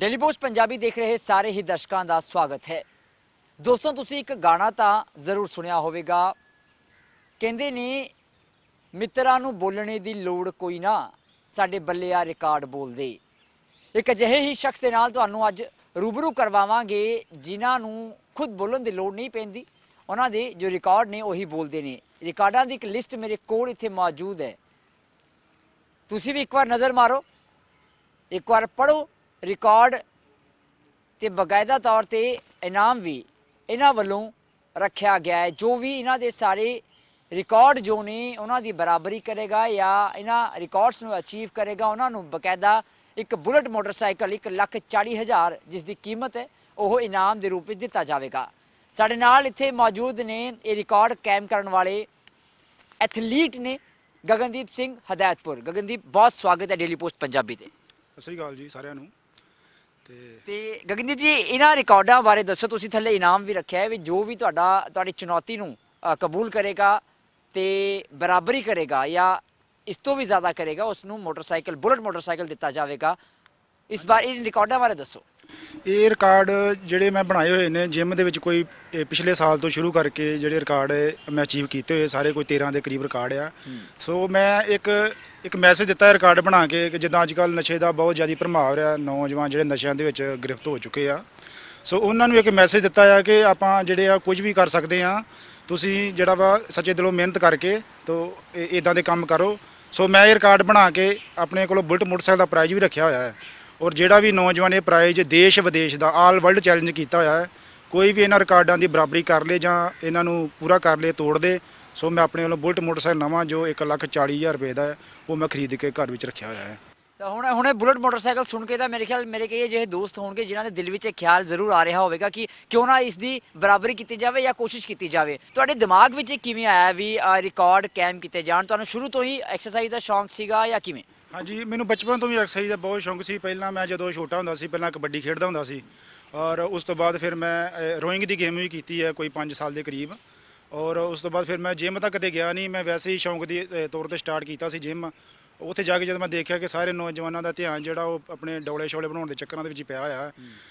Daily post Punjabi ਦੇਖ ਰਹੇ ਸਾਰੇ ਹੀ ਦਰਸ਼ਕਾਂ ਦਾ ਸਵਾਗਤ ਹੈ। ਦੋਸਤੋ, ਤੁਸੀਂ ਇੱਕ ਗਾਣਾ ਤਾਂ ਜ਼ਰੂਰ ਸੁਣਿਆ ਹੋਵੇਗਾ। ਕਹਿੰਦੇ ਨੇ, ਮਿੱਤਰਾਂ ਨੂੰ ਬੋਲਣੇ ਦੀ ਲੋੜ ਕੋਈ ਨਾ, ਸਾਡੇ ਬੱਲੇ ਆ ਰਿਕਾਰਡ ਬੋਲਦੇ। ਇੱਕ ਅਜਿਹੇ ਹੀ ਸ਼ਖਸ ਦੇ ਨਾਲ ਤੁਹਾਨੂੰ ਅੱਜ ਰੂਬਰੂ ਕਰਵਾਵਾਂਗੇ, ਜਿਨ੍ਹਾਂ ਨੂੰ ਖੁਦ ਬੋਲਣ ਦੀ ਲੋੜ ਨਹੀਂ ਪੈਂਦੀ। ਉਹਨਾਂ ਦੇ ਜੋ ਰਿਕਾਰਡ ਨੇ, ਉਹੀ ਬੋਲਦੇ ਨੇ। ਰਿਕਾਰਡਾਂ ਦੀ ਇੱਕ ਲਿਸਟ ਮੇਰੇ ਕੋਲ ਇੱਥੇ ਮੌਜੂਦ ਹੈ। ਤੁਸੀਂ ਵੀ ਇੱਕ ਵਾਰ ਨਜ਼ਰ ਮਾਰੋ। ਇੱਕ ਵਾਰ ਪੜੋ ਰਿਕਾਰਡ ਤੇ ਬਕਾਇਦਾ ਤੌਰ ਤੇ ਇਨਾਮ ਵੀ ਇਹਨਾਂ ਵੱਲੋਂ ਰੱਖਿਆ ਗਿਆ ਹੈ। ਜੋ ਵੀ ਇਹਨਾਂ ਦੇ ਸਾਰੇ ਰਿਕਾਰਡ ਜੋ ਨੇ, ਉਹਨਾਂ ਦੀ ਬਰਾਬਰੀ ਕਰੇਗਾ ਜਾਂ ਇਹਨਾਂ ਰਿਕਾਰਡਸ ਨੂੰ ਅਚੀਵ ਕਰੇਗਾ, ਉਹਨਾਂ ਨੂੰ ਬਕਾਇਦਾ ਇੱਕ ਬੁਲਟ ਮੋਟਰਸਾਈਕਲ ਇੱਕ ਲੱਖ ਚਾਲੀ ਹਜ਼ਾਰ ਜਿਸ ਦੀ ਕੀਮਤ ਹੈ, ਉਹ ਇਨਾਮ ਦੇ ਰੂਪ ਵਿੱਚ ਦਿੱਤਾ ਜਾਵੇਗਾ। ਸਾਡੇ ਨਾਲ ਇੱਥੇ ਮੌਜੂਦ ਨੇ, ਇਹ ਰਿਕਾਰਡ ਕਾਇਮ ਕਰਨ ਵਾਲੇ ਐਥਲੀਟ ਨੇ ਗਗਨਦੀਪ ਸਿੰਘ ਹਦਾਇਤਪੁਰ। ਗਗਨਦੀਪ, ਬਹੁਤ ਸਵਾਗਤ ਹੈ ਡੇਲੀ ਪੋਸਟ ਪੰਜਾਬੀ ਤੇ। ਸਤਿ ਸ੍ਰੀ ਅਕਾਲ ਜੀ ਸਾਰਿਆਂ ਨੂੰ। ਤੇ ਗਗਨਦੀਪ ਜੀ ਇਹਨਾਂ ਰਿਕਾਰਡਾਂ ਬਾਰੇ ਦੱਸੋ ਤੁਸੀਂ ਥੱਲੇ ਇਨਾਮ ਵੀ ਰੱਖਿਆ ਹੈ ਵੀ ਜੋ ਵੀ ਤੁਹਾਡਾ ਤੁਹਾਡੀ ਚੁਣੌਤੀ ਨੂੰ ਅ, ਕਬੂਲ ਕਰੇਗਾ ਤੇ ਬਰਾਬਰੀ ਕਰੇਗਾ ਜਾਂ ਇਸ ਤੋਂ ਵੀ ਜ਼ਿਆਦਾ ਕਰੇਗਾ ਉਸ ਨੂੰ ਮੋਟਰਸਾਈਕਲ ਬੁਲਟ ਮੋਟਰਸਾਈਕਲ ਦਿੱਤਾ ਜਾਵੇਗਾ। ਇਸ ਬਾਰ ਇਹ ਰਿਕਾਰਡਾਂ ਬਾਰੇ ਦੱਸੋ। ਇਹ ਰਿਕਾਰਡ ਜਿਹੜੇ ਮੈਂ ਬਣਾਏ ਹੋਏ ਨੇ ਜਿਮ ਦੇ ਵਿੱਚ ਕੋਈ ਇਹ ਪਿਛਲੇ ਸਾਲ ਤੋਂ ਸ਼ੁਰੂ ਕਰਕੇ ਜਿਹੜੇ ਰਿਕਾਰਡ ਮੈਂ ਅਚੀਵ ਕੀਤੇ ਹੋਏ ਸਾਰੇ ਕੋਈ 13 ਦੇ ਕਰੀਬ ਰਿਕਾਰਡ ਆ। ਸੋ ਮੈਂ ਇੱਕ ਇੱਕ ਮੈਸੇਜ ਦਿੱਤਾ ਹੈ ਰਿਕਾਰਡ ਬਣਾ ਕੇ ਕਿ ਜਿੱਦਾਂ ਅੱਜ ਕੱਲ ਨਸ਼ੇ ਦਾ ਬਹੁਤ ਜ਼ਿਆਦਾ ਪ੍ਰਭਾਵ ਰਿਹਾ ਨੌਜਵਾਨ ਜਿਹੜੇ ਨਸ਼ਿਆਂ ਦੇ ਵਿੱਚ ਗ੍ਰਿਫਤ ਹੋ ਚੁੱਕੇ ਆ। ਸੋ ਉਹਨਾਂ ਨੂੰ ਇੱਕ ਮੈਸੇਜ ਦਿੱਤਾ ਆ ਕਿ ਆਪਾਂ ਜਿਹੜੇ ਆ ਕੁਝ ਵੀ ਕਰ ਸਕਦੇ ਆ ਤੁਸੀਂ ਜਿਹੜਾ ਵਾ ਸੱਚੇ ਦਿਲੋਂ ਮਿਹਨਤ ਕਰਕੇ ਤੋ ਇਦਾਂ ਦੇ ਕੰਮ ਕਰੋ। ਸੋ ਮੈਂ ਇਹ ਰਿਕਾਰਡ ਬਣਾ ਕੇ ਆਪਣੇ ਕੋਲੋਂ ਬੁਲਟ ਮੋਟਰਸਾਈਕਲ ਦਾ ਪ੍ਰਾਈਜ਼ ਵੀ ਰੱਖਿਆ ਹੋਇਆ ਹੈ। ਔਰ ਜਿਹੜਾ ਵੀ ਨੌਜਵਾਨ ਇਹ ਪ੍ਰਾਈਜ਼ ਦੇਸ਼ ਵਿਦੇਸ਼ ਦਾ ਆਲ ਵਰਲਡ ਚੈਲੰਜ ਕੀਤਾ ਹੋਇਆ ਹੈ, ਕੋਈ ਵੀ ਇਹਨਾਂ ਰਿਕਾਰਡਾਂ ਦੀ ਬਰਾਬਰੀ ਕਰ ਲੇ ਜਾਂ ਇਹਨਾਂ ਨੂੰ ਪੂਰਾ ਕਰ ਲੇ, ਤੋੜ ਦੇ, ਸੋ ਮੈਂ ਆਪਣੇ ਵੱਲੋਂ ਬੁਲਟ ਮੋਟਰਸਾਈਕਲ ਨਵਾਂ ਜੋ 140000 ਰੁਪਏ ਦਾ ਹੈ, ਉਹ ਮੈਂ ਖਰੀਦ ਕੇ ਘਰ ਵਿੱਚ ਰੱਖਿਆ ਹੋਇਆ ਹੈ। ਤਾਂ ਹੁਣ, ਹੁਣੇ ਬੁਲਟ ਮੋਟਰਸਾਈਕਲ ਸੁਣ ਕੇ ਤਾਂ ਮੇਰੇ ਖਿਆਲ, ਮੇਰੇ ਕਈ ਅਜਿਹੇ ਦੋਸਤ ਹੋਣਗੇ ਜਿਨ੍ਹਾਂ ਦੇ ਦਿਲ ਵਿੱਚ ਇਹ ਖਿਆਲ ਜ਼ਰੂਰ ਆ ਰਿਹਾ ਹੋਵੇਗਾ ਕਿ ਕਿਉਂ ਨਾ ਇਸ ਦੀ ਬਰਾਬਰੀ ਕੀਤੀ ਜਾਵੇ ਜਾਂ ਕੋਸ਼ਿਸ਼ ਕੀਤੀ ਜਾਵੇ। ਤੁਹਾਡੇ ਦਿਮਾਗ ਵਿੱਚ ਇਹ ਕਿਵੇਂ ਆਇਆ ਵੀ ਰਿਕਾਰਡ ਕਾਇਮ ਕੀਤੇ ਜਾਣ? ਤੁਹਾਨੂੰ ਸ਼ੁਰੂ ਤੋਂ ਹੀ ਐਕਸਰਸਾਈਜ਼ ਦਾ ਸ਼ੌਂਕ ਸੀਗਾ ਜਾਂ ਕਿਵੇਂ? ਹਾਂਜੀ ਮੈਨੂੰ ਬਚਪਨ ਤੋਂ ਵੀ ਐਕਸਰਸਾਈਜ਼ ਦਾ ਬਹੁਤ ਸ਼ੌਂਕ ਸੀ। ਪਹਿਲਾਂ ਮੈਂ ਜਦੋਂ ਛੋਟਾ ਹੁੰਦਾ ਸੀ ਪਹਿਲਾਂ ਕਬੱਡੀ ਖੇਡਦਾ ਹੁੰਦਾ ਸੀ। ਔਰ ਉਸ ਤੋਂ ਬਾਅਦ ਫਿਰ ਮੈਂ ਰੋਇੰਗ ਦੀ ਗੇਮ ਵੀ ਕੀਤੀ ਹੈ ਕੋਈ 5 ਸਾਲ ਦੇ ਕਰੀਬ। ਔਰ ਉਸ ਤੋਂ ਬਾਅਦ ਫਿਰ ਮੈਂ ਜਿਮ ਤੱਕ ਕਦੇ ਗਿਆ ਨਹੀਂ ਮੈਂ ਵੈਸੇ ਹੀ ਸ਼ੌਂਕ ਦੀ ਤੌਰ ਤੇ ਸਟਾਰਟ ਕੀਤਾ ਸੀ ਜਿਮ। ਉੱਥੇ ਜਾ ਕੇ ਜਦੋਂ ਮੈਂ ਦੇਖਿਆ ਕਿ ਸਾਰੇ ਨੌਜਵਾਨਾਂ ਦਾ ਧਿਆਨ ਜਿਹੜਾ ਉਹ ਆਪਣੇ ਡੋਲੇ ਸ਼ੋਲੇ ਬਣਾਉਣ ਦੇ ਚੱਕਰਾਂ ਦੇ ਵਿੱਚ ਪਿਆ ਹੋਇਆ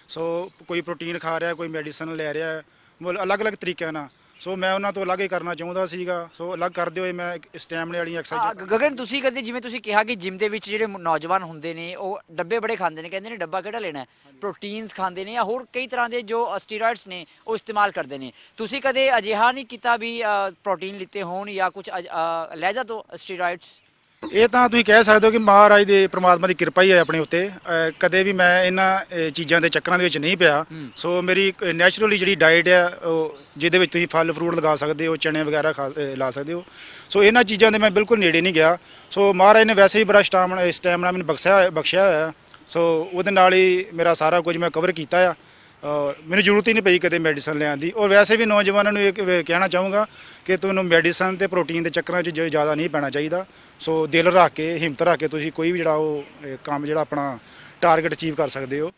ਸੋ ਕੋਈ ਪ੍ਰੋਟੀਨ ਖਾ ਰਿਹਾ ਕੋਈ ਮੈਡੀਸਨ ਲੈ ਰਿਹਾ ਮਤਲਬ ਅਲੱਗ-ਅਲੱਗ ਤਰੀਕਿਆਂ ਨਾਲ। ਸੋ ਮੈਂ ਉਹਨਾਂ ਤੋਂ ਅਲੱਗ ਹੀ ਕਰਨਾ ਚਾਹੁੰਦਾ ਸੀਗਾ। ਸੋ ਅਲੱਗ ਕਰਦੇ ਹੋਏ ਮੈਂ ਸਟੈਮਿਨੇ ਵਾਲੀਆਂ ਆ, ਐਕਸਰਸਾਈਜ਼ ਗਗਨ ਤੁਸੀਂ ਕਦੇ ਜਿਵੇਂ ਤੁਸੀਂ ਕਿਹਾ ਕਿ ਜਿਮ ਦੇ ਵਿੱਚ ਜਿਹੜੇ ਨੌਜਵਾਨ ਹੁੰਦੇ ਨੇ ਉਹ ਡੱਬੇ ਬੜੇ ਖਾਂਦੇ ਨੇ ਕਹਿੰਦੇ ਨੇ ਡੱਬਾ ਕਿਹੜਾ ਲੈਣਾ ਹੈ? ਪ੍ਰੋਟੀਨਸ ਖਾਂਦੇ ਨੇ ਜਾਂ ਹੋਰ ਕਈ ਤਰ੍ਹਾਂ ਦੇ ਜੋ ਸਟੀਰੋਇਡਸ ਨੇ ਉਹ ਇਸਤੇਮਾਲ ਕਰਦੇ ਨੇ। ਤੁਸੀਂ ਕਦੇ ਅਜਿਹਾ ਨਹੀਂ ਕੀਤਾ ਵੀ ਪ੍ਰੋਟੀਨ ਲਿੱਤੇ ਹੋਣ ਜਾਂ ਕੁਝ ਲੈਜਾ ਤੋਂ ਸਟੀਰੋਇਡਸ ਇਹ ਤਾਂ ਤੁਸੀਂ ਕਹਿ ਸਕਦੇ ਹੋ ਕਿ ਮਹਾਰਾਜ ਦੇ ਪ੍ਰਮਾਤਮਾ ਦੀ ਕਿਰਪਾ ਹੀ ਹੈ ਆਪਣੇ ਉੱਤੇ। ਕਦੇ ਵੀ ਮੈਂ ਇਹਨਾਂ ਚੀਜ਼ਾਂ ਦੇ ਚੱਕਰਾਂ ਦੇ ਵਿੱਚ ਨਹੀਂ ਪਿਆ। ਸੋ ਮੇਰੀ ਨੈਚੁਰਲੀ ਜਿਹੜੀ ਡਾਈਟ ਹੈ ਉਹ ਜਿਹਦੇ ਵਿੱਚ ਤੁਸੀਂ ਫਲ ਫਰੂਟ ਲਗਾ ਸਕਦੇ ਹੋ ਚਣੇ ਵਗੈਰਾ ਲਾ ਸਕਦੇ ਹੋ। ਸੋ ਇਹਨਾਂ ਚੀਜ਼ਾਂ ਦੇ ਮੈਂ ਬਿਲਕੁਲ ਨੇੜੇ ਨਹੀਂ ਗਿਆ। ਸੋ ਮਹਾਰਾਜ ਨੇ ਵੈਸੇ ਹੀ ਬੜਾ ਸਟਾਮਨਾ ਸਟੈਮਨਾ ਮੈਨੂੰ ਬਖਸ਼ਿਆ ਬਖਸ਼ਿਆ ਹੋਇਆ। ਸੋ ਉਹਦੇ ਨਾਲ ਹੀ ਮੇਰਾ ਸਾਰਾ ਕੁਝ ਮੈਂ ਕਵਰ ਕੀਤਾ ਆ। ਮੈਨੂੰ ਜ਼ਰੂਰਤ ਹੀ ਨਹੀਂ ਪਈ ਕਦੇ ਮੈਡੀਸਨ ਲੈਣ ਦੀ। ਔਰ ਵੈਸੇ ਵੀ ਨੌਜਵਾਨਾਂ ਨੂੰ ਇਹ ਕਹਿਣਾ ਚਾਹੂੰਗਾ ਕਿ ਤੁਹਾਨੂੰ ਮੈਡੀਸਨ ਤੇ ਪ੍ਰੋਟੀਨ ਦੇ ਚੱਕਰਾਂ 'ਚ ਜ਼ਿਆਦਾ ਨਹੀਂ ਪੈਣਾ ਚਾਹੀਦਾ। ਸੋ ਦਿਲ ਰੱਖ ਕੇ ਹਿੰਮਤ ਰੱਖ ਕੇ ਤੁਸੀਂ ਕੋਈ ਵੀ ਜਿਹੜਾ ਉਹ ਕੰਮ ਜਿਹੜਾ ਆਪਣਾ ਟਾਰਗੇਟ ਅਚੀਵ ਕਰ ਸਕਦੇ ਹੋ।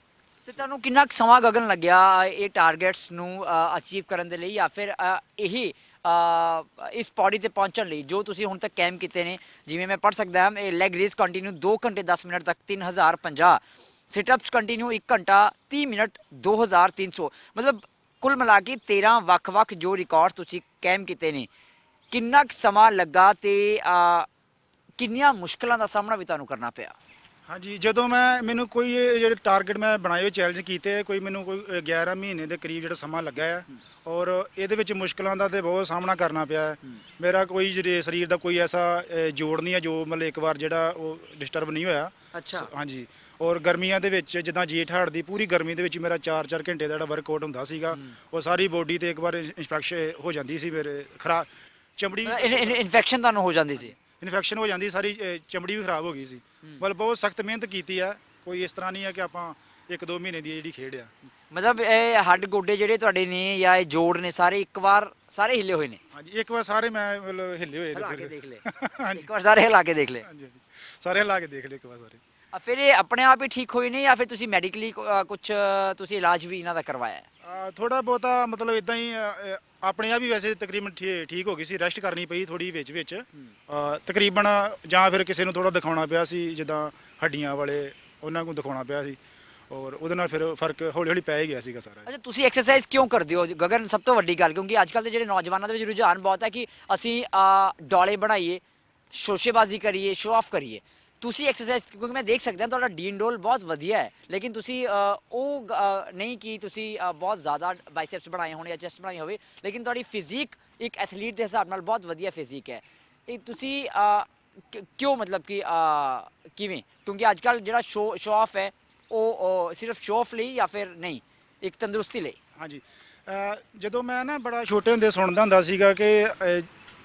ਤੇ ਤੁਹਾਨੂੰ ਕਿੰਨਾ ਕੁ ਸਮਾਂ ਗਗਨ ਲੱਗਿਆ ਇਹ ਟਾਰਗੇਟਸ ਨੂੰ ਅਚੀਵ ਕਰਨ ਦੇ ਲਈ ਜਾਂ ਫਿਰ ਅ, ਇਹੀ ਇਸ ਪੌੜੀ ਤੇ ਪਹੁੰਚਣ ਲਈ ਜੋ ਤੁਸੀਂ ਹੁਣ ਤੱਕ ਕੈਮ ਕੀਤੇ ਨੇ। ਜਿਵੇਂ ਮੈਂ ਪੜ ਸਕਦਾ ਹਾਂ ਇਹ ਲੈਗ ਰੇਸ ਕੰਟੀਨਿਊ 2 ਘੰਟੇ 10 ਮਿੰਟ ਤੱਕ 3050 ਸਿਟ ਅਪਸ ਕੰਟੀਨਿਊ 1 ਘੰਟਾ 30 ਮਿੰਟ 2300 ਮਤਲਬ ਕੁੱਲ ਮਿਲਾ ਕੇ 13 ਵੱਖ-ਵੱਖ ਜੋ ਰਿਕਾਰਡ ਤੁਸੀਂ ਕਾਇਮ ਕੀਤੇ ਨੇ। ਕਿੰਨਾ ਕੁ ਸਮਾਂ ਲੱਗਾ ਤੇ ਕਿੰਨੀਆਂ ਮੁਸ਼ਕਲਾਂ ਦਾ ਸਾਹਮਣਾ ਵੀ ਤੁਹਾਨੂੰ ਕਰਨਾ ਪਿਆ? ਹਾਂਜੀ ਜਦੋਂ ਮੈਂ ਮੈਨੂੰ ਕੋਈ ਇਹ ਜਿਹੜੇ ਟਾਰਗੇਟ ਮੈਂ ਬਣਾਏ ਹੋਏ ਚੈਲੰਜ ਕੀਤੇ ਕੋਈ ਮੈਨੂੰ ਕੋਈ ਅ, 11 ਮਹੀਨੇ ਦੇ ਕਰੀਬ ਜਿਹੜਾ ਸਮਾਂ ਲੱਗਾ ਹੈ ਔਰ ਇਹਦੇ ਵਿੱਚ ਮੁਸ਼ਕਲਾਂ ਦਾ ਤੇ ਬਹੁਤ ਸਾਹਮਣਾ ਕਰਨਾ ਪਿਆ ਹੈ। ਮੇਰਾ ਕੋਈ ਜਿਹੜੇ ਸਰੀਰ ਦਾ ਕੋਈ ਐਸਾ ਅ, ਜੋੜ ਨਹੀਂ ਹੈ ਜੋ ਮਤਲਬ ਇੱਕ ਵਾਰ ਜਿਹੜਾ ਉਹ ਡਿਸਟਰਬ ਨਹੀਂ ਹੋਇਆ ਅੱਛਾ। ਹਾਂਜੀ ਔਰ ਗਰਮੀਆਂ ਦੇ ਵਿੱਚ ਜਿੱਦਾਂ ਜੇਠ ਹਾੜ ਦੀ ਪੂਰੀ ਗਰਮੀ ਦੇ ਵਿੱਚ ਮੇਰਾ 4-4 ਘੰਟੇ ਦਾ ਜਿਹੜਾ ਵਰਕਆਊਟ ਹੁੰਦਾ ਸੀਗਾ ਉਹ ਸਾਰੀ ਬੋਡੀ ਤੇ ਇੱਕ ਵਾਰ ਇੰਸਪੈਕਸ਼ਨ ਹੋ ਜਾਂਦੀ ਸੀ ਮੇਰੇ ਖਰਾ ਚਮੜੀ ਇਨਫੈਕਸ਼ਨ ਤੁਹਾਨੂੰ ਹੋ ਜਾਂਦੀ ਸੀ ਇਨਫੈਕਸ਼ਨ ਹੋ ਜਾਂਦੀ ਸਾਰੀ ਚਮੜੀ ਵੀ ਖਰਾਬ ਹੋ ਗਈ ਸੀ। ਮਤਲਬ ਬਹੁਤ ਸਖਤ ਮਿਹਨਤ ਕੀਤੀ ਆ। ਕੋਈ ਇਸ ਤਰ੍ਹਾਂ ਨਹੀਂ ਹੈ ਕਿ ਆਪਾਂ ਇੱਕ ਦੋ ਮਹੀਨੇ ਦੀ ਜਿਹੜੀ ਖੇਡ ਆ। ਮਤਲਬ ਇਹ ਹੱਡ ਗੋਡੇ ਜਿਹੜੇ ਤੁਹਾਡੇ ਨੇ ਜਾਂ ਇਹ ਜੋੜ ਨੇ ਸਾਰੇ ਇੱਕ ਵਾਰ ਸਾਰੇ ਹਿੱਲੇ ਹੋਏ ਨੇ? ਹਾਂਜੀ ਇੱਕ ਵਾਰ ਸਾਰੇ ਮੈਂ ਮਤਲਬ ਹਿੱਲੇ ਹੋਏ ਹਿਲਾ ਨੇ ਕੇ ਫਿਰ। ਦੇਖ ਲੈ ਹਾਂਜੀ। ਇੱਕ ਵਾਰ ਸਾਰੇ ਹਿਲਾ ਕੇ ਦੇਖ ਲੈ ਹਾਂਜੀ ਹਾਂਜੀ। ਸਾਰੇ ਲਾ ਕੇ ਦੇਖ ਲਏ ਇੱਕ ਵਾਰ ਸਾਰੇ। ਆ ਫਿਰ ਇਹ ਆਪਣੇ ਆਪ ਹੀ ਠੀਕ ਹੋਏ ਨੇ ਜਾਂ ਫਿਰ ਤੁਸੀਂ ਮੈਡੀਕਲੀ ਕੁਝ ਤੁਸੀਂ ਇਲਾਜ ਵੀ ਇਹਨਾਂ ਦਾ ਕਰਵਾਇਆ? ਹੈ ਥੋੜਾ ਬਹੁਤਾ ਮਤਲਬ ਇਦਾਂ ਹੀ ਆਪਣੇ ਆਪ ਹੀ ਵੈਸੇ ਤਕਰੀਬਨ ਠੀ- ਠੀਕ ਹੋ ਗਈ ਸੀ ਰੈਸਟ ਕਰਨੀ ਪਈ ਥੋੜੀ ਵਿੱਚ ਵਿੱਚ। ਤਕਰੀਬਨ ਜਾਂ ਫਿਰ ਕਿਸੇ ਨੂੰ ਥੋੜਾ ਦਿਖਾਉਣਾ ਪਿਆ ਸੀ ਜਿੱਦਾਂ ਹੱਡੀਆਂ ਵਾਲੇ ਉਹਨਾਂ ਨੂੰ ਦਿਖਾਉਣਾ ਪਿਆ ਸੀ। ਔਰ ਉਹਦੇ ਨਾਲ ਫਿਰ ਫ਼ਰਕ ਹੌਲੀ ਹੌਲੀ ਪੈ ਹੀ ਗਿਆ ਸੀਗਾ ਸਾਰਾ। ਅੱਛਾ ਤੁਸੀਂ ਐਕਸਰਸਾਈਜ਼ ਕਿਉਂ ਕਰਦੇ ਹੋ? ਗਗਨ ਸਭ ਤੋਂ ਵੱਡੀ ਗੱਲ ਕਿਉਂਕਿ ਅੱਜ ਕੱਲ੍ਹ ਦੇ ਜਿਹੜੇ ਨੌਜਵਾਨਾਂ ਦੇ ਵਿੱਚ ਰੁਝਾਨ ਬਹੁਤ ਹੈ ਕਿ ਅਸੀਂ ਅਹ, ਡੋਲੇ ਬਣਾਈਏ ਸ਼ੋਸ਼ੇਬਾਜ਼ੀ ਕਰੀਏ ਸ਼ੋ ਆਫ ਕਰੀਏ। ਤੁਸੀਂ ਐਕਸਰਸਾਈਜ਼ ਕਿਉਂਕਿ ਮੈਂ ਦੇਖ ਸਕਦਾ ਤੁਹਾਡਾ ਡੀਨ ਡੋਲ ਬਹੁਤ ਵਧੀਆ ਹੈ ਲੇਕਿਨ ਤੁਸੀਂ ਉਹ ਅਹ, ਨਹੀਂ ਕਿ ਤੁਸੀਂ ਬਹੁਤ ਜ਼ਿਆਦਾ ਬਾਈਸੈਪਸ ਬਣਾਏ ਹੋਣ ਜਾਂ ਚੈਸਟ ਬਣਾਈ ਹੋਵੇ ਲੇਕਿਨ ਤੁਹਾਡੀ ਫਿਜ਼ੀਕ ਇੱਕ ਐਥਲੀਟ ਦੇ ਹਿਸਾਬ ਨਾਲ ਬਹੁਤ ਵਧੀਆ ਫਿਜ਼ੀਕ ਹੈ। ਇਹ ਤੁਸੀਂ ਕਿਉਂ ਮਤਲਬ ਕਿ ਕਿਵੇਂ? ਕਿਉਂਕਿ ਅੱਜ ਕੱਲ੍ਹ ਜਿਹੜਾ ਸ਼ੋ ਸ਼ੋ ਆਫ ਹੈ ਉਹ ਸਿਰਫ ਸ਼ੋ ਆਫ ਲਈ ਜਾਂ ਫਿਰ ਨਹੀਂ ਇੱਕ ਤੰਦਰੁਸਤੀ ਲਈ? ਹਾਂਜੀ। ਜਦੋਂ ਮੈਂ ਨਾ ਬੜਾ ਛੋਟੇ ਹੁੰਦੇ ਸੁਣਦਾ ਹੁੰਦਾ ਸੀਗਾ ਕਿ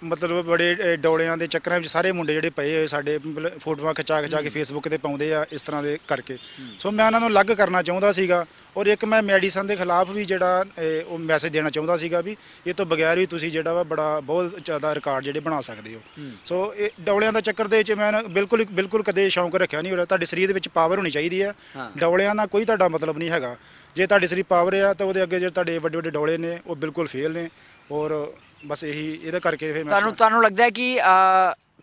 ਮਤਲਬ ਬੜੇ ਡੋਲਿਆਂ ਦੇ ਚੱਕਰਾਂ ਵਿੱਚ ਸਾਰੇ ਮੁੰਡੇ ਜਿਹੜੇ ਪਏ ਹੋਏ ਸਾਡੇ ਮਤਲਬ ਫੋਟੋਆਂ ਖਿਚਾ ਖਿਚਾ ਕੇ ਫੇਸਬੁੱਕ ਤੇ ਪਾਉਂਦੇ ਆ ਇਸ ਤਰ੍ਹਾਂ ਦੇ ਕਰਕੇ। ਸੋ ਮੈਂ ਉਹਨਾਂ ਨੂੰ ਅਲੱਗ ਕਰਨਾ ਚਾਹੁੰਦਾ ਸੀਗਾ ਔਰ ਇੱਕ ਮੈਂ ਮੈਡੀਸਨ ਦੇ ਖਿਲਾਫ ਵੀ ਜਿਹੜਾ ਉਹ ਮੈਸੇਜ ਦੇਣਾ ਚਾਹੁੰਦਾ ਸੀਗਾ ਵੀ ਇਹ ਤੋਂ ਬਗੈਰ ਵੀ ਤੁਸੀਂ ਜਿਹੜਾ ਵਾ ਬੜਾ ਬਹੁਤ ਜ਼ਿਆਦਾ ਰਿਕਾਰਡ ਜਿਹੜੇ ਬਣਾ ਸਕਦੇ ਹੋ। ਸੋ ਇਹ ਡੌਲਿਆਂ ਦਾ ਚੱਕਰ ਦੇ ਵਿੱਚ ਮੈਂ ਬਿਲਕੁਲ ਬਿਲਕੁਲ ਕਦੇ ਸ਼ੌਂਕ ਰੱਖਿਆ ਨਹੀਂ ਹੋਇਆ। ਤੁਹਾਡੇ ਸਰੀਰ ਦੇ ਵਿੱਚ ਪਾਵਰ ਹੋਣੀ ਚਾਹੀਦੀ ਹੈ ਹਾਂ। ਡੌਲਿਆਂ ਦਾ ਕੋਈ ਤੁਹਾਡਾ ਮਤਲਬ ਨਹੀਂ ਹੈਗਾ। ਜੇ ਤੁਹਾਡੇ ਸਰੀਰ ਪਾਵਰ ਆ ਤਾਂ ਉਹਦੇ ਅੱਗੇ ਜਿਹੜੇ ਤੁਹਾਡੇ ਵੱਡੇ ਵੱਡੇ ਡੌਲੇ ਨੇ ਉਹ ਬਿਲਕੁਲ ਫੇਲ ਨੇ ਔਰ ਬਸ ਇਹੀ ਇਹਦੇ ਕਰਕੇ ਫਿਰ ਮੈਂ ਤੁਹਾਨੂੰ ਤੁਹਾਨੂੰ ਲੱਗਦਾ ਹੈ ਕਿ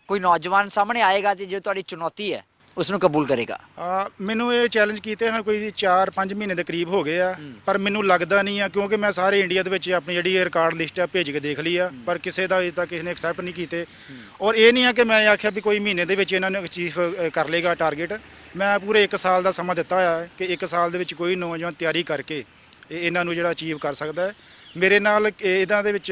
ਕੋਈ ਨੌਜਵਾਨ ਸਾਹਮਣੇ ਆਏਗਾ ਤੇ ਜੋ ਤੁਹਾਡੀ ਚੁਣੌਤੀ ਹੈ ਉਸ ਨੂੰ ਕਬੂਲ ਕਰੇਗਾ? ਆ ਮੈਨੂੰ ਇਹ ਚੈਲੰਜ ਕੀਤੇ ਹਨ ਕੋਈ 4-5 ਮਹੀਨੇ ਦੇ ਕਰੀਬ ਹੋ ਗਏ ਆ ਪਰ ਮੈਨੂੰ ਲੱਗਦਾ ਨਹੀਂ ਆ ਕਿਉਂਕਿ ਮੈਂ ਸਾਰੇ ਇੰਡੀਆ ਦੇ ਵਿੱਚ ਆਪਣੀ ਜਿਹੜੀ ਰਿਕਾਰਡ ਲਿਸਟ ਆ ਭੇਜ ਕੇ ਦੇਖ ਲਈ ਆ ਪਰ ਕਿਸੇ ਦਾ ਅਜੇ ਤੱਕ ਕਿਸੇ ਨੇ ਐਕਸੈਪਟ ਨਹੀਂ ਕੀਤੇ। ਔਰ ਇਹ ਨਹੀਂ ਆ ਕਿ ਮੈਂ ਆਖਿਆ ਵੀ ਕੋਈ ਮਹੀਨੇ ਦੇ ਵਿੱਚ ਇਹਨਾਂ ਨੇ ਅਚੀਵ ਕਰ ਲੇਗਾ ਟਾਰਗੇਟ ਮੈਂ ਪੂਰੇ 1 ਸਾਲ ਦਾ ਸਮਾਂ ਦਿੱਤਾ ਹੋਇਆ ਹੈ ਕਿ 1 ਸਾਲ ਦੇ ਵਿੱਚ ਕੋਈ ਨੌਜਵਾਨ ਤਿਆਰੀ ਕਰਕੇ ਇਹ ਇਹਨਾਂ ਨੂੰ ਜਿਹੜਾ ਅਚੀਵ ਕਰ ਸਕਦਾ ਹੈ। ਮੇਰੇ ਨਾਲ ਇਹ- ਇਹਨਾਂ ਦੇ ਵਿੱਚ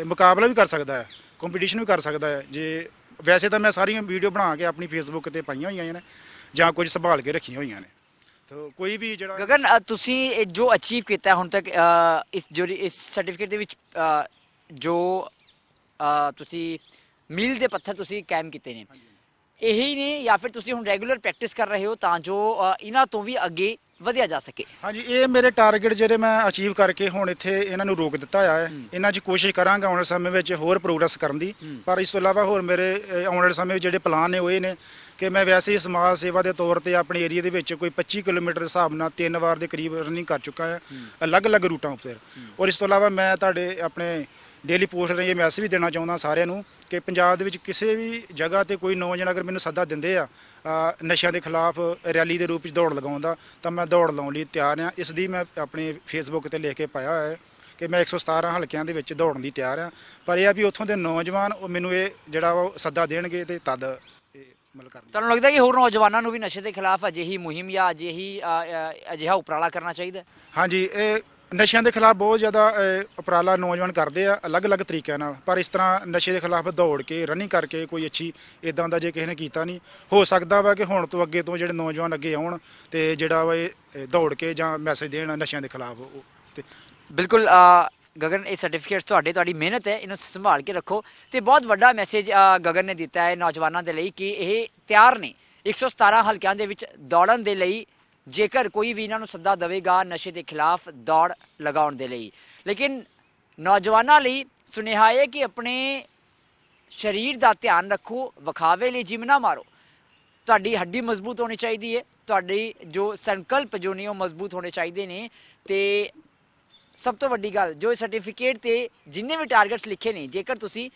ਇਹ ਮੁਕਾਬਲਾ ਵੀ ਕਰ ਸਕਦਾ ਹੈ ਕੰਪੀਟੀਸ਼ਨ ਵੀ ਕਰ ਸਕਦਾ ਹੈ। ਜੇ ਵੈਸੇ ਤਾਂ ਮੈਂ ਸਾਰੀਆਂ ਵੀਡੀਓ ਬਣਾ ਕੇ ਆਪਣੀ ਫੇਸਬੁੱਕ ਤੇ ਪਾਈਆਂ ਹੋਈਆਂ ਨੇ ਜਾਂ ਕੁਝ ਸੰਭਾਲ ਕੇ ਰੱਖੀਆਂ ਹੋਈਆਂ ਨੇ। ਤਾਂ ਕੋਈ ਵੀ ਜਿਹੜਾ ਗਗਨ ਤੁਸੀਂ ਇਹ ਜੋ ਅਚੀਵ ਕੀਤਾ ਹੁਣ ਤੱਕ ਇਸ ਜੋ ਇਸ ਸਰਟੀਫਿਕੇਟ ਦੇ ਵਿੱਚ ਜੋ ਤੁਸੀਂ ਮੀਲ ਦੇ ਪੱਥਰ ਤੁਸੀਂ ਕਾਇਮ ਕੀਤੇ ਨੇ। ਇਹੀ ਨੇ ਜਾਂ ਫਿਰ ਤੁਸੀਂ ਹੁਣ ਰੈਗੂਲਰ ਪ੍ਰੈਕਟਿਸ ਕਰ ਰਹੇ ਹੋ ਤਾਂ ਜੋ ਇਹਨਾਂ ਤੋਂ ਵੀ ਅੱਗੇ ਵਧਿਆ ਜਾ ਸਕੇ। ਹਾਂਜੀ ਇਹ ਮੇਰੇ ਟਾਰਗੇਟ ਜਿਹੜੇ ਮੈਂ ਅਚੀਵ ਕਰਕੇ ਹੁਣ ਇੱਥੇ ਇਹਨਾਂ ਨੂੰ ਰੋਕ ਦਿੱਤਾ ਹੈ। ਇਹਨਾਂ 'ਚ ਕੋਸ਼ਿਸ਼ ਕਰਾਂਗਾ ਆਉਣ ਵਾਲੇ ਸਮੇਂ ਵਿੱਚ ਹੋਰ ਪ੍ਰੋਗਰੈਸ ਕਰਨ ਦੀ। ਪਰ ਇਸ ਤੋਂ ਇਲਾਵਾ ਹੋਰ ਮੇਰੇ ਆਉਣ ਵਾਲੇ ਸਮੇਂ ਵਿੱਚ ਜਿਹੜੇ ਪਲਾਨ ਨੇ ਉਹ ਇਹ ਨੇ ਕਿ ਮੈਂ ਵੈਸੇ ਹੀ ਸਮਾਜ ਸੇਵਾ ਦੇ ਤੌਰ ਤੇ ਆਪਣੇ ਏਰੀਆ ਦੇ ਵਿੱਚ ਕੋਈ 25 ਕਿਲੋਮੀਟਰ ਦੇ ਹਿਸਾਬ ਨਾਲ ਤਿੰਨ ਵਾਰ ਦੇ ਕਰੀਬ ਰਨਿੰਗ ਕਰ ਚੁੱਕਾ ਹਾਂ। ਅਲੱਗ-ਅਲੱਗ ਰੂਟਾਂ ਉੱਤੇ। ਔਰ ਇਸ ਤੋਂ ਇਲਾਵਾ ਮੈਂ ਤੁਹਾਡੇ ਆਪਣੇ ਡੇਲੀ ਪੋਸਟ ਰਾਹੀਂ ਇਹ ਮੈਸੇਜ ਵੀ ਦੇਣਾ ਚਾਹੁੰਦਾ ਸਾਰਿਆਂ ਨੂੰ ਕਿ ਪੰਜਾਬ ਦੇ ਵਿੱਚ ਕਿਸੇ ਵੀ ਜਗ੍ਹਾ ਤੇ ਕੋਈ ਨੌਜਵਾਨ ਅਗਰ ਮੈਨੂੰ ਸੱਦਾ ਦਿੰਦੇ ਆ ਨਸ਼ਿਆਂ ਦੇ ਖਿਲਾਫ ਰੈਲੀ ਦੇ ਰੂਪ ਵਿੱਚ ਦੌੜ ਲਗਾਉਣ ਦਾ ਤਾਂ ਮੈਂ ਦੌੜ ਲਾਉਣ ਲਈ ਤਿਆਰ ਆ। ਇਸ ਦੀ ਮੈਂ ਆਪਣੇ ਫੇਸਬੁੱਕ ਤੇ ਲਿਖ ਕੇ ਪਾਇਆ ਹੋਇਆ ਹੈ ਕਿ ਮੈਂ 117 ਹਲਕਿਆਂ ਦੇ ਵਿੱਚ ਦੌੜਨ ਦੀ ਤਿਆਰ ਆ। ਪਰ ਇਹ ਆ ਵੀ ਉੱਥੋਂ ਦੇ ਨੌਜਵਾਨ ਉਹ ਮੈਨੂੰ ਇਹ ਜਿਹੜਾ ਉਹ ਸੱਦਾ ਦੇਣਗੇ ਤੇ ਤਦ ਇਹ ਅਮਲ ਕਰਨਗੇ। ਤੁਹਾਨੂੰ ਲੱਗਦਾ ਕਿ ਹੋਰ ਨੌਜਵਾਨਾਂ ਨੂੰ ਵੀ ਨਸ਼ੇ ਦੇ ਖਿਲਾਫ ਅਜਿਹੀ ਮੁਹਿੰਮ ਜਾਂ ਅਜਿਹੀ ਅਜਿਹਾ ਉਪਰਾਲਾ ਕਰਨਾ ਚਾਹੀਦਾ ਹਾਂਜੀ ਇਹ ਨਸ਼ਿਆਂ ਦੇ ਖਿਲਾਫ ਬਹੁਤ ਜ਼ਿਆਦਾ ਉਪਰਾਲਾ ਨੌਜਵਾਨ ਕਰਦੇ ਆ, ਅਲੱਗ-ਅਲੱਗ ਤਰੀਕਿਆਂ ਨਾਲ। ਪਰ ਇਸ ਤਰ੍ਹਾਂ ਨਸ਼ੇ ਦੇ ਖਿਲਾਫ ਦੌੜ ਕੇ ਰਨਿੰਗ ਕਰਕੇ ਕੋਈ ਅੱਛੀ ਇਦਾਂ ਦਾ ਜੇ ਕਿਸੇ ਨੇ ਕੀਤਾ ਨਹੀਂ, ਹੋ ਸਕਦਾ ਵਾ ਕਿ ਹੁਣ ਤੋਂ ਅੱਗੇ ਤੋਂ ਜਿਹੜੇ ਨੌਜਵਾਨ ਅੱਗੇ ਆਉਣ ਤੇ ਜਿਹੜਾ ਵਾ ਇਹ ਦੌੜ ਕੇ ਜਾਂ ਮੈਸੇਜ ਦੇਣ ਨਸ਼ਿਆਂ ਦੇ ਖਿਲਾਫ ਉਹ, ਤੇ ਬਿਲਕੁਲ ਗਗਨ, ਇਹ ਸਰਟੀਫਿਕੇਟਸ ਤੁਹਾਡੇ, ਤੁਹਾਡੀ ਮਿਹਨਤ ਹੈ, ਇਹਨੂੰ ਸੰਭਾਲ ਕੇ ਰੱਖੋ। ਤੇ ਬਹੁਤ ਵੱਡਾ ਮੈਸੇਜ ਗਗਨ ਨੇ ਦਿੱਤਾ ਹੈ ਨੌਜਵਾਨਾਂ ਦੇ ਲਈ ਕਿ ਇਹ ਤਿਆਰ ਨੇ। 117 ਹਲਕਿਆਂ ਦੇ ਵਿੱਚ ਦੌੜਨ ਦੇ ਲਈ ਜੇਕਰ ਕੋਈ ਵੀ ਇਹਨਾਂ ਨੂੰ ਸੱਦਾ ਦੇਵੇਗਾ ਨਸ਼ੇ ਦੇ ਖਿਲਾਫ ਦੌੜ ਲਗਾਉਣ ਦੇ ਲਈ। ਲੇਕਿਨ ਨੌਜਵਾਨਾਂ ਲਈ ਸੁਨੇਹਾ ਹੈ ਕਿ ਆਪਣੇ ਸਰੀਰ ਦਾ ਧਿਆਨ ਰੱਖੋ, ਵਿਖਾਵੇ ਲਈ ਜਿਮ ਨਾ ਮਾਰੋ। ਤੁਹਾਡੀ ਹੱਡੀ ਮਜ਼ਬੂਤ ਹੋਣੀ ਚਾਹੀਦੀ ਹੈ, ਤੁਹਾਡੀ ਜੋ ਸੰਕਲਪ ਜੋ ਨੇ ਉਹ ਮਜ਼ਬੂਤ ਹੋਣੇ ਚਾਹੀਦੇ ਨੇ ਤੇ ਸਭ ਤੋਂ ਵੱਡੀ ਗੱਲ, ਜੋ ਸਰਟੀਫਿਕੇਟ ਤੇ ਜਿੰਨੇ ਵੀ ਟਾਰਗੇਟਸ ਲਿਖੇ ਨੇ, ਜੇਕਰ ਤੁਸੀਂ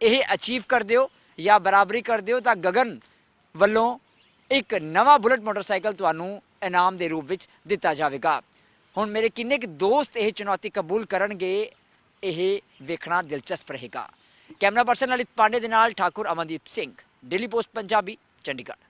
ਇਹ ਅਚੀਵ ਕਰਦੇ ਹੋ ਜਾਂ ਬਰਾਬਰੀ ਕਰਦੇ ਹੋ ਤਾਂ ਗਗਨ ਵੱਲੋਂ ਇੱਕ ਨਵਾਂ ਬੁਲਟ ਮੋਟਰਸਾਈਕਲ ਤੁਹਾਨੂੰ ਇਨਾਮ ਦੇ ਰੂਪ ਵਿੱਚ ਦਿੱਤਾ ਜਾਵੇਗਾ। ਹੁਣ ਮੇਰੇ ਕਿੰਨੇ ਕੁ ਦੋਸਤ ਇਹ ਚੁਣੌਤੀ ਕਬੂਲ ਕਰਨਗੇ, ਇਹ ਵੇਖਣਾ ਦਿਲਚਸਪ ਰਹੇਗਾ। ਕੈਮਰਾ ਪਰਸਨ ਲਲਿਤ ਪਾਂਡੇ ਦੇ ਨਾਲ ਠਾਕੁਰ ਅਮਨਦੀਪ ਸਿੰਘ, ਡੇਲੀ ਪੋਸਟ ਪੰਜਾਬੀ, ਚੰਡੀਗੜ੍ਹ।